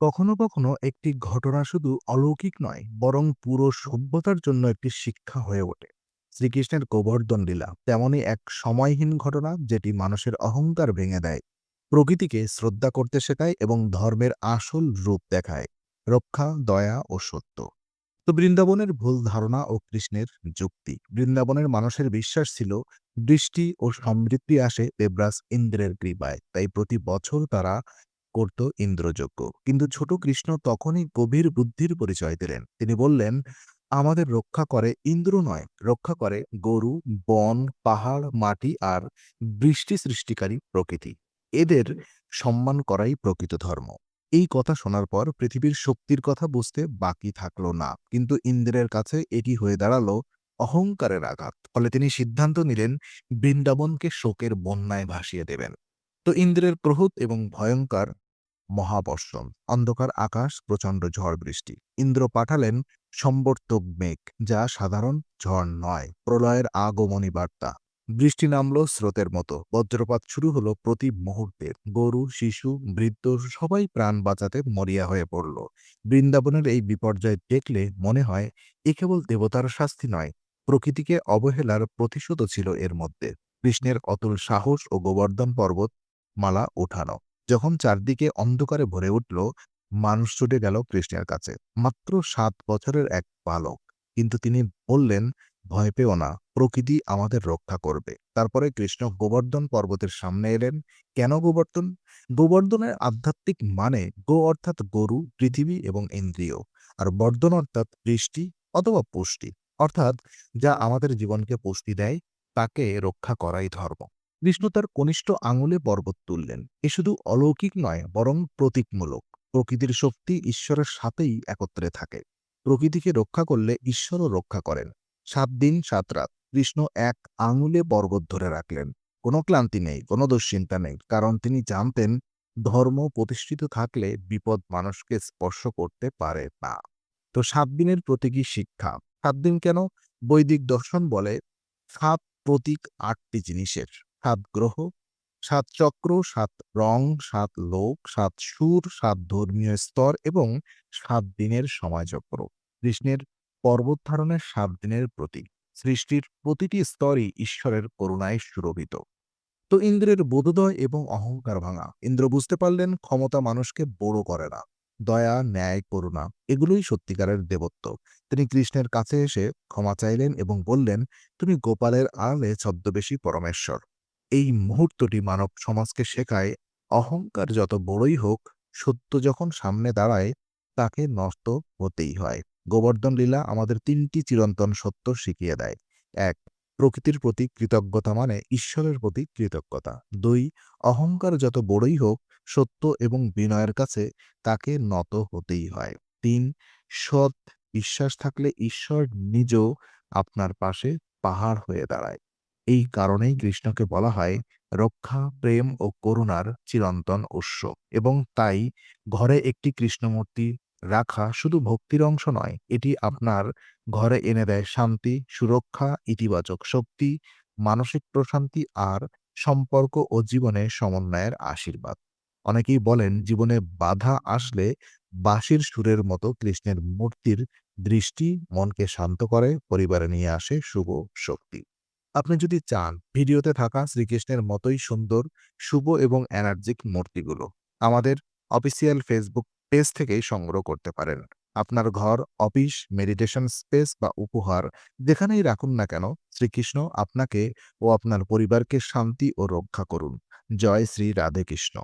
কখনো কখনো একটি ঘটনা শুধু অলৌকিক নয়, বরং পুরো সভ্যতার জন্য একটি শিক্ষা হয়ে ওঠে। শ্রীকৃষ্ণের গোবর্ধন লীলা তেমনই এক সময়হীন ঘটনা যেটি মানুষের অহংকার ভেঙে দেয়। প্রকৃতিকে শ্রদ্ধা করতে শেখায় এবং ধর্মের আসল রূপ দেখায়, রক্ষা, দয়া ও সত্য। তো বৃন্দাবনের ভুল ধারণা ও কৃষ্ণের যুক্তি। বৃন্দাবনের মানুষের বিশ্বাস ছিল বৃষ্টি ও সমৃদ্ধি আসে দেবরাজ ইন্দ্রের কৃপায়। তাই প্রতি বছর তারা করত ইন্দ্রযজ্ঞ। কিন্তু ছোট কৃষ্ণ তখনই গভীর বুদ্ধির পরিচয় দিলেন। তিনি বললেন, আমাদের রক্ষা করে ইন্দ্র নয়, রক্ষা করে গরু, বন, পাহাড়, মাটি আর বৃষ্টি সৃষ্টিকারী প্রকৃতি। এদের সম্মান করাই প্রকৃত ধর্ম। এই কথা শোনার পর পৃথিবীর শক্তির কথা বুঝতে বাকি থাকল না। কিন্তু ইন্দ্রের কাছে এটি হয়ে দাঁড়াল অহংকারের আঘাত। ফলে তিনি সিদ্ধান্ত নিলেন, বৃন্দাবনকে শোকের বন্যায় ভাসিয়ে দেবেন। তো ইন্দ্রের ক্রোধ এবং ভয়ঙ্কর মহাবর্ষণ, অন্ধকার আকাশ, প্রচণ্ড ঝড় বৃষ্টি। ইন্দ্র পাঠালেন সম্বর্তক মেঘ, যা সাধারণ ঝড় নয়, প্রলয়ের আগমনী বার্তা। বৃষ্টি নামল স্রোতের মতো। বজ্রপাত শুরু হলো প্রতি মুহূর্তে গরু, শিশু, বৃদ্ধ সবাই প্রাণ বাঁচাতে মরিয়া হয়ে পড়ল। বৃন্দাবনের এই বিপর্যয় দেখলে মনে হয় এ কেবল দেবতার শাস্তি নয়, প্রকৃতিকে অবহেলার প্রতিশোধও ছিল এর মধ্যে। কৃষ্ণের অতুল সাহস ও গোবর্ধন পর্বত মালা ওঠানো। যখন চারদিকে অন্ধকারে ভরে উঠল, মানুষ ছুটে গেল কৃষ্ণের কাছে। মাত্র সাত বছরের এক বালক। কিন্তু তিনি বললেন, ভয় পেও না, প্রকৃতি আমাদের রক্ষা করবে। তারপরে কৃষ্ণ গোবর্ধন পর্বতের সামনে এলেন। কেন গোবর্ধন? গোবর্ধনের আধ্যাত্মিক মানে গো অর্থাৎ গরু, পৃথিবী এবং ইন্দ্রিয়। আর বর্ধন অর্থাৎ বৃষ্টি অথবা পুষ্টি। অর্থাৎ যা আমাদের জীবনকে পুষ্টি দেয়, তাকে রক্ষা করাই ধর্ম। কৃষ্ণ তার কনিষ্ঠ আঙুলে পর্বত তুললেন। এ শুধু অলৌকিক নয়, বরং প্রতীকমূলক। প্রকৃতির শক্তি ঈশ্বরের সাথেই একত্রে থাকে। প্রকৃতিকে রক্ষা করলে ঈশ্বরও রক্ষা করেন। সাত দিন, সাত রাত কৃষ্ণ এক আঙুলে পর্বত ধরে রাখলেন। কোনো ক্লান্তি নেই, কোনো দুশ্চিন্তা নেই, কারণ তিনি জানতেন ধর্ম প্রতিষ্ঠিত থাকলে বিপদ মানুষকে স্পর্শ করতে পারে না। তো সাত দিনের প্রতীকী শিক্ষা। সাত দিন কেন? বৈদিক দর্শন বলে সাত প্রতীক আটটি জিনিসের। সাত গ্রহ, সাত চক্র, সাত রং, সাত লোক, সাত সুর, সাত ধর্মীয় স্তর এবং সাত দিনের সময়চক্র। কৃষ্ণের পর্বত ধারণের সাত দিনের প্রতীক। সৃষ্টির প্রতিটি স্তরই ঈশ্বরের করুণায় সুরভিত। তো ইন্দ্রের বোধোদয় এবং অহংকার ভাঙা। ইন্দ্র বুঝতে পারলেন ক্ষমতা মানুষকে বড় করে না। দয়া, ন্যায়, করুণা, এগুলোই সত্যিকারের দেবত্ব। তিনি কৃষ্ণের কাছে এসে ক্ষমা চাইলেন এবং বললেন, তুমি গোপালের আড়ালে ছদ্মবেশী পরমেশ্বর। এই মুহূর্তটি মানব সমাজকে শেখায়, অহংকার যত বড়ই হোক, সত্য যখন সামনে দাঁড়ায়, তাকে নষ্ট হতেই হয়। গোবর্ধন লীলা আমাদের তিনটি চিরন্তন সত্য শিখিয়ে দেয়। এক, প্রকৃতির প্রতি কৃতজ্ঞতা মানে ঈশ্বরের প্রতি কৃতজ্ঞতা। দুই, অহংকার যত বড়ই হোক, সত্য এবং বিনয়ের কাছে তাকে নত হতেই হয়। তিন, সৎ বিশ্বাস থাকলে ঈশ্বর নিজেও আপনার পাশে পাহাড় হয়ে দাঁড়ায়। এই কারণেই কৃষ্ণকে বলা হয় রক্ষা, প্রেম ও করুণার চিরন্তন উৎস এবং তাই ঘরে একটি কৃষ্ণমূর্তি রাখা শুধু ভক্তির অংশ নয়, এটি আপনার ঘরে এনে দেয় শান্তি, সুরক্ষা, ইতিবাচক শক্তি, মানসিক প্রশান্তি আর সম্পর্ক ও জীবনে সমন্বয়ের আশীর্বাদ। অনেকেই বলেন জীবনে বাধা আসলে বাঁশির সুরের মতো কৃষ্ণের মূর্তির দৃষ্টি মনকে শান্ত করে, পরিবারে নিয়ে আসে শুভ শক্তি। আপনি যদি চান, ভিডিওতে থাকা শ্রীকৃষ্ণের মতোই সুন্দর, শুভ এবং এনার্জিক মূর্তিগুলো আমাদের অফিসিয়াল ফেসবুক পেজ থেকেই সংগ্রহ করতে পারেন। আপনার ঘর, অফিস, মেডিটেশন স্পেস বা উপহার যেখানেই রাখুন না কেন, শ্রীকৃষ্ণ আপনাকে ও আপনার পরিবারকে শান্তি ও রক্ষা করুন। জয় শ্রী রাধে কৃষ্ণ।